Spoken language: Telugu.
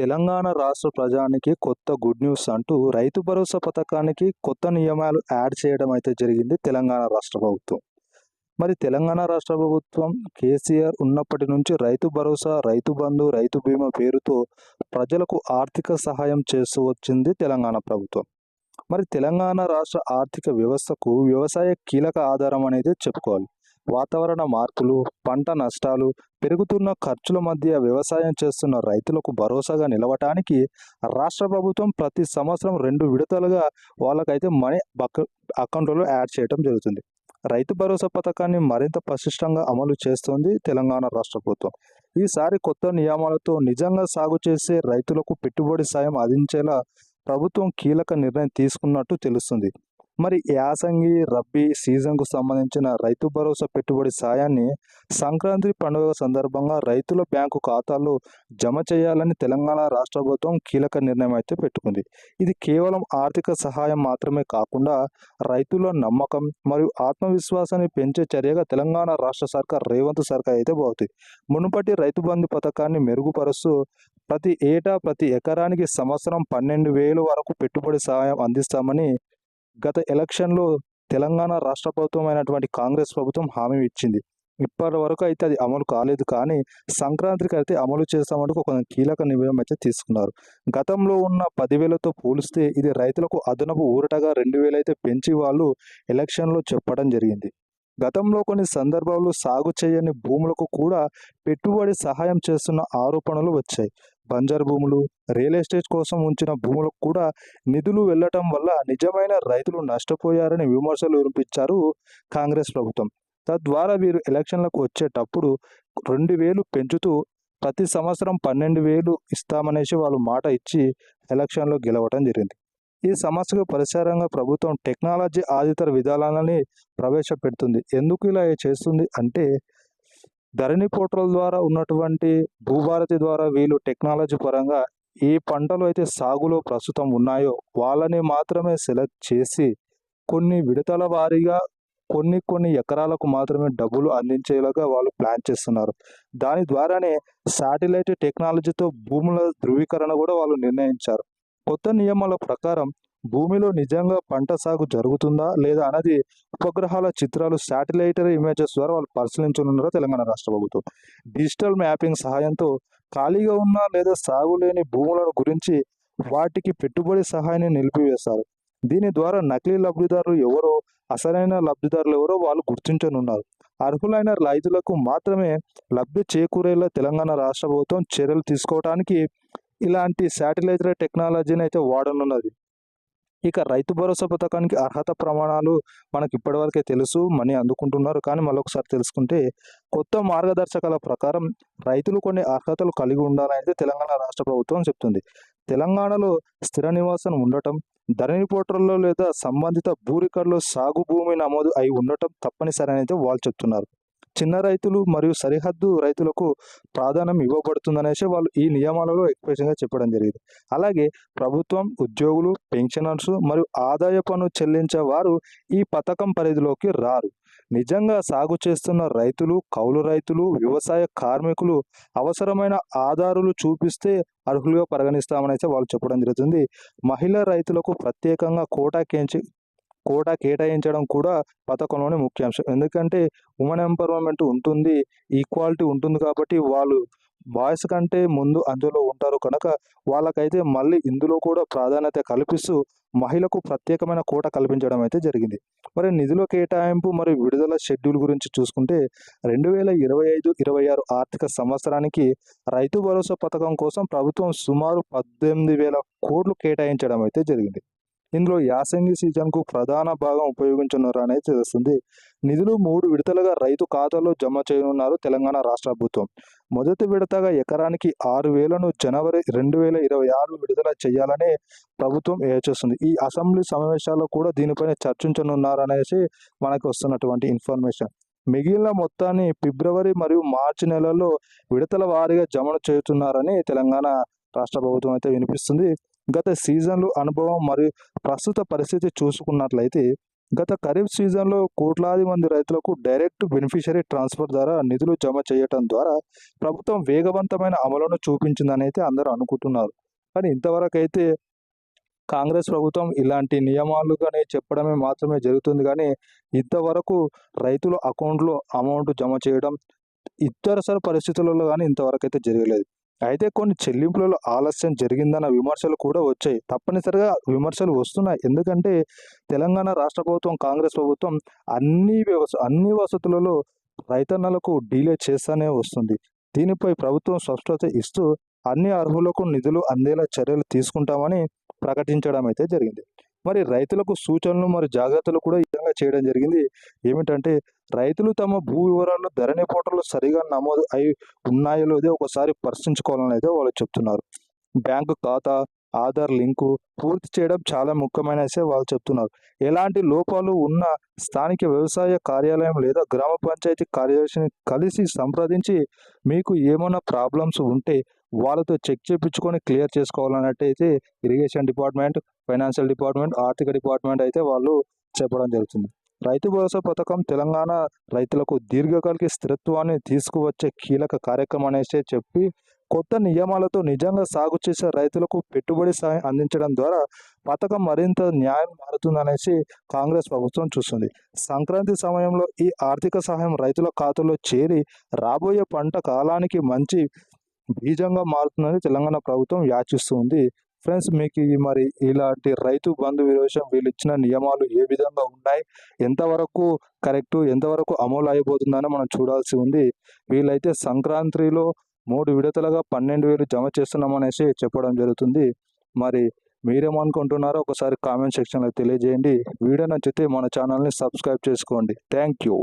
తెలంగాణ రాష్ట్ర ప్రజానికి కొత్త గుడ్ న్యూస్ అంటూ రైతు భరోసా పథకానికి కొత్త నియమాలు యాడ్ చేయడం అయితే జరిగింది తెలంగాణ రాష్ట్ర ప్రభుత్వం. మరి తెలంగాణ రాష్ట్ర ప్రభుత్వం కేసీఆర్ ఉన్నప్పటి నుంచి రైతు భరోసా రైతు బంధు రైతు బీమా పేరుతో ప్రజలకు ఆర్థిక సహాయం చేస్తూ వచ్చింది తెలంగాణ ప్రభుత్వం. మరి తెలంగాణ రాష్ట్ర ఆర్థిక వ్యవస్థకు వ్యవసాయ కీలక ఆధారం అనేది చెప్పుకోవాలి. వాతావరణ మార్పులు పంట నష్టాలు పెరుగుతున్న ఖర్చుల మధ్య వ్యవసాయం చేస్తున్న రైతులకు భరోసాగా నిలవటానికి రాష్ట్ర ప్రభుత్వం ప్రతి సంవత్సరం రెండు విడతలుగా వాళ్ళకైతే మనీ అకౌంట్లో యాడ్ చేయడం జరుగుతుంది. రైతు భరోసా పథకాన్ని మరింత పటిష్టంగా అమలు చేస్తోంది తెలంగాణ రాష్ట్ర ప్రభుత్వం. ఈసారి కొత్త నియమాలతో నిజంగా సాగు చేసే రైతులకు పెట్టుబడి సాయం అందించేలా ప్రభుత్వం కీలక నిర్ణయం తీసుకున్నట్టు తెలుస్తుంది. మరి యాసంగి రబ్బీ సీజన్కు సంబంధించిన రైతు భరోసా పెట్టుబడి సాయాన్ని సంక్రాంతి పండుగ సందర్భంగా రైతుల బ్యాంకు ఖాతాల్లో జమ చేయాలని తెలంగాణ రాష్ట్ర ప్రభుత్వం కీలక నిర్ణయం అయితే పెట్టుకుంది. ఇది కేవలం ఆర్థిక సహాయం మాత్రమే కాకుండా రైతుల నమ్మకం మరియు ఆత్మవిశ్వాసాన్ని పెంచే చర్యగా తెలంగాణ రాష్ట్ర సర్కార్ రేవంత్ సర్కార్ అయితే పోతుంది మునుపటి రైతు బంధు పథకాన్ని మెరుగుపరుస్తూ ప్రతి ఏటా ప్రతి ఎకరానికి సంవత్సరం పన్నెండు వేలు వరకు పెట్టుబడి సహాయం అందిస్తామని గత ఎలక్షన్లో తెలంగాణ రాష్ట్ర ప్రభుత్వం అయినటువంటి కాంగ్రెస్ ప్రభుత్వం హామీ ఇచ్చింది. ఇప్పటి వరకు అయితే అది అమలు కాలేదు కానీ సంక్రాంతికి అయితే అమలు చేస్తామంటూ ఒక కీలక నిర్ణయం అయితే తీసుకున్నారు. గతంలో ఉన్న పదివేలతో పోలిస్తే ఇది రైతులకు అదనపు ఊరటగా రెండు వేలు అయితే పెంచి వాళ్ళు ఎలక్షన్లో చెప్పడం జరిగింది. గతంలో కొన్ని సందర్భాల్లో సాగు చేయని భూములకు కూడా పెట్టుబడి సహాయం చేస్తున్న ఆరోపణలు వచ్చాయి. బంజర్ భూములు రియల్ ఎస్టేట్ కోసం ఉంచిన భూములకు కూడా నిధులు వెళ్ళటం వల్ల నిజమైన రైతులు నష్టపోయారని విమర్శలు వినిపించారు కాంగ్రెస్ ప్రభుత్వం. తద్వారా వీరు ఎలక్షన్లకు వచ్చేటప్పుడు రెండు వేలు పెంచుతూ ప్రతి సంవత్సరం పన్నెండు వేలు ఇస్తామనేసి వాళ్ళు మాట ఇచ్చి ఎలక్షన్లో గెలవడం జరిగింది. ఈ సమస్యకు పరిసరంగా ప్రభుత్వం టెక్నాలజీ ఆధారిత విధానాలని ప్రవేశపెడుతుంది. ఎందుకు ఇలా చేస్తుంది అంటే ధరణి పోర్టల్ ద్వారా ఉన్నటువంటి భూభారతి ద్వారా వీళ్ళు టెక్నాలజీ పరంగా ఏ పంటలు అయితే సాగులో ప్రస్తుతం ఉన్నాయో వాళ్ళని మాత్రమే సెలెక్ట్ చేసి కొన్ని విడతల వారీగా కొన్ని కొన్ని ఎకరాలకు మాత్రమే డబ్బులు అందించేలాగా వాళ్ళు ప్లాన్ చేస్తున్నారు. దాని ద్వారానే శాటిలైట్ టెక్నాలజీతో భూముల ధృవీకరణ కూడా వాళ్ళు నిర్ణయించారు. కొత్త నియమాల ప్రకారం భూమిలో నిజంగా పంట సాగు జరుగుతుందా లేదా అనేది ఉపగ్రహాల చిత్రాలు శాటిలైటరీ ఇమేజెస్ ద్వారా వాళ్ళు పరిశీలించనున్నారు తెలంగాణ రాష్ట్ర ప్రభుత్వం? డిజిటల్ మ్యాపింగ్ సహాయంతో ఖాళీగా ఉన్న లేదా సాగు లేని భూములను గురించి వాటికి పెట్టుబడి సహాయాన్ని నిలిపివేస్తారు దీని ద్వారా నకిలీ లబ్ధిదారులు ఎవరో అసలైన లబ్ధిదారులు ఎవరో వాళ్ళు గుర్తించనున్నారు. అర్హులైన రైతులకు మాత్రమే లబ్ధి చేకూరేలా తెలంగాణ రాష్ట్ర ప్రభుత్వం చర్యలు తీసుకోవడానికి ఇలాంటి శాటిలైట్ టెక్నాలజీని అయితే వాడనున్నది. ఇక రైతు భరోసా పథకానికి అర్హత ప్రమాణాలు మనకి ఇప్పటివరకే తెలుసు మనీ అందుకుంటున్నారు. కానీ మరొకసారి తెలుసుకుంటే కొత్త మార్గదర్శకాల ప్రకారం రైతులు కొన్ని అర్హతలు కలిగి ఉండాలని అయితే తెలంగాణ రాష్ట్ర ప్రభుత్వం చెప్తుంది. తెలంగాణలో స్థిర నివాసం ఉండటం ధరణి పోర్టల్లో లేదా సంబంధిత భూ రికార్డులో సాగు భూమి నమోదు అయి ఉండటం తప్పనిసరి అని అయితే వాళ్ళు చెప్తున్నారు. చిన్న రైతులు మరియు సరిహద్దు రైతులకు ప్రాధాన్యం ఇవ్వబడుతుందనేసి వాళ్ళు ఈ నియమాలలో ఎక్స్ప్రెషన్గా చెప్పడం జరిగింది. అలాగే ప్రభుత్వం ఉద్యోగులు పెన్షనర్స్ మరియు ఆదాయ పన్ను చెల్లించే వారు ఈ పథకం పరిధిలోకి రారు. నిజంగా సాగు చేస్తున్న రైతులు కౌలు రైతులు వ్యవసాయ కార్మికులు అవసరమైన ఆధారాలు చూపిస్తే అర్హులుగా పరిగణిస్తామని అయితే వాళ్ళు చెప్పడం జరుగుతుంది. మహిళా రైతులకు ప్రత్యేకంగా కోటా కేంచి కోటా కేటాయించడం కూడా పథకంలోని ముఖ్యాంశం. ఎందుకంటే ఉమెన్ ఎంపవర్మెంట్ ఉంటుంది ఈక్వాలిటీ ఉంటుంది కాబట్టి వాళ్ళు బాయ్స్ కంటే ముందు అందులో ఉంటారు కనుక వాళ్ళకైతే మళ్ళీ ఇందులో కూడా ప్రాధాన్యత కల్పిస్తూ మహిళకు ప్రత్యేకమైన కోట కల్పించడం అయితే జరిగింది. మరి నిధుల కేటాయింపు మరియు విడుదల షెడ్యూల్ గురించి చూసుకుంటే రెండు వేల ఇరవై ఐదు ఇరవై ఆరు ఆర్థిక సంవత్సరానికి రైతు భరోసా పథకం కోసం ప్రభుత్వం సుమారు పద్దెనిమిది వేల కోట్లు కేటాయించడం అయితే జరిగింది. ఇందులో యాసంగి సీజన్కు ప్రధాన భాగం ఉపయోగించున్నారు అనేది తెలుస్తుంది. నిధులు మూడు విడతలుగా రైతు ఖాతాలో జమ చేయనున్నారు తెలంగాణ రాష్ట్ర ప్రభుత్వం. మొదటి విడతగా ఎకరానికి ఆరు వేలను జనవరి రెండు వేల ఇరవై ఆరు విడుదల చేయాలని ప్రభుత్వం ఏచేస్తుంది ఈ అసెంబ్లీ సమావేశాల్లో కూడా దీనిపైన చర్చించనున్నారు అనేసి మనకు వస్తున్నటువంటి ఇన్ఫర్మేషన్. మిగిలిన మొత్తాన్ని ఫిబ్రవరి మరియు మార్చి నెలల్లో విడతల వారీగా జమ చేస్తున్నారని తెలంగాణ రాష్ట్ర ప్రభుత్వం అయితే వినిపిస్తుంది. గత సీజన్లు అనుభవం మరియు ప్రస్తుత పరిస్థితి చూసుకున్నట్లయితే గత ఖరీఫ్ సీజన్లో కోట్లాది మంది రైతులకు డైరెక్ట్ బెనిఫిషరీ ట్రాన్స్ఫర్ ద్వారా నిధులు జమ చేయటం ద్వారా ప్రభుత్వం వేగవంతమైన అమలును చూపించిందని అయితే అందరూ అనుకుంటున్నారు. కానీ ఇంతవరకు అయితే కాంగ్రెస్ ప్రభుత్వం ఇలాంటి నియమాలుగానే చెప్పడమే మాత్రమే జరుగుతుంది. కానీ ఇంతవరకు రైతుల అకౌంట్లో అమౌంట్ జమ చేయడం ఇతరసర పరిస్థితులలో కానీ ఇంతవరకు అయితే జరగలేదు. అయితే కొన్ని చెల్లింపులలో ఆలస్యం జరిగిందన్న విమర్శలు కూడా వచ్చాయి. తప్పనిసరిగా విమర్శలు వస్తున్నాయి. ఎందుకంటే తెలంగాణ రాష్ట్ర ప్రభుత్వం కాంగ్రెస్ ప్రభుత్వం అన్ని వ్యవస్థ అన్ని వసతులలో రైతన్నలకు డీలే చేస్తూనే వస్తుంది. దీనిపై ప్రభుత్వం స్పష్టత ఇస్తూ అన్ని అర్హులకు నిధులు అందేలా చర్యలు తీసుకుంటామని ప్రకటించడం అయితే జరిగింది. మరి రైతులకు సూచనలు మరి జాగ్రత్తలు కూడా ఈ విధంగా చేయడం జరిగింది. ఏమిటంటే రైతులు తమ భూ వివరాలు ధరణి పోర్టల్లో సరిగా నమోదు అయి ఉన్నాయో లేదో ఒకసారి పరిశీలించుకోవాలని అయితే వాళ్ళు చెప్తున్నారు. బ్యాంకు ఖాతా ఆధార్ లింకు పూర్తి చేయడం చాలా ముఖ్యమైన వాళ్ళు చెప్తున్నారు. ఎలాంటి లోపాలు ఉన్న స్థానిక వ్యవసాయ కార్యాలయం లేదా గ్రామ పంచాయతీ కార్యదర్శిని కలిసి సంప్రదించి మీకు ఏమైనా ప్రాబ్లమ్స్ ఉంటే వాళ్ళతో చెక్ చేయించుకొని క్లియర్ చేసుకోవాలన్నట్టయితే ఇరిగేషన్ డిపార్ట్మెంట్ ఫైనాన్షియల్ డిపార్ట్మెంట్ ఆర్థిక డిపార్ట్మెంట్ అయితే వాళ్ళు చెప్పడం జరుగుతుంది. రైతు భరోసా పథకం తెలంగాణ రైతులకు దీర్ఘకాలిక స్థిరత్వాన్ని తీసుకువచ్చే కీలక కార్యక్రమం అనేసి చెప్పి కొత్త నియమాలతో నిజంగా సాగు చేసే రైతులకు పెట్టుబడి సాయం అందించడం ద్వారా పథకం మరింత న్యాయం మారుతుందనేసి కాంగ్రెస్ ప్రభుత్వం చూస్తుంది. సంక్రాంతి సమయంలో ఈ ఆర్థిక సహాయం రైతుల ఖాతాలో చేరి రాబోయే పంట కాలానికి మంచి బీజంగా మారుతుందని తెలంగాణ ప్రభుత్వం యాచిస్తుంది. ఫ్రెండ్స్ మీకు మరి ఇలాంటి రైతు బంధు విరోచం వీళ్ళు ఇచ్చిన నియమాలు ఏ విధంగా ఉన్నాయి? ఎంతవరకు కరెక్ట్ ఎంతవరకు అమలు అయిపోతుందని మనం చూడాల్సి ఉంది. వీళ్ళైతే సంక్రాంతిలో మూడు విడతలుగా పన్నెండు వేలు జమ చేస్తున్నామనేసి చెప్పడం జరుగుతుంది. మరి మీరేమనుకుంటున్నారో ఒకసారి కామెంట్ సెక్షన్లో తెలియజేయండి. వీడియో నచ్చితే మన ఛానల్ని సబ్స్క్రైబ్ చేసుకోండి. Thank you.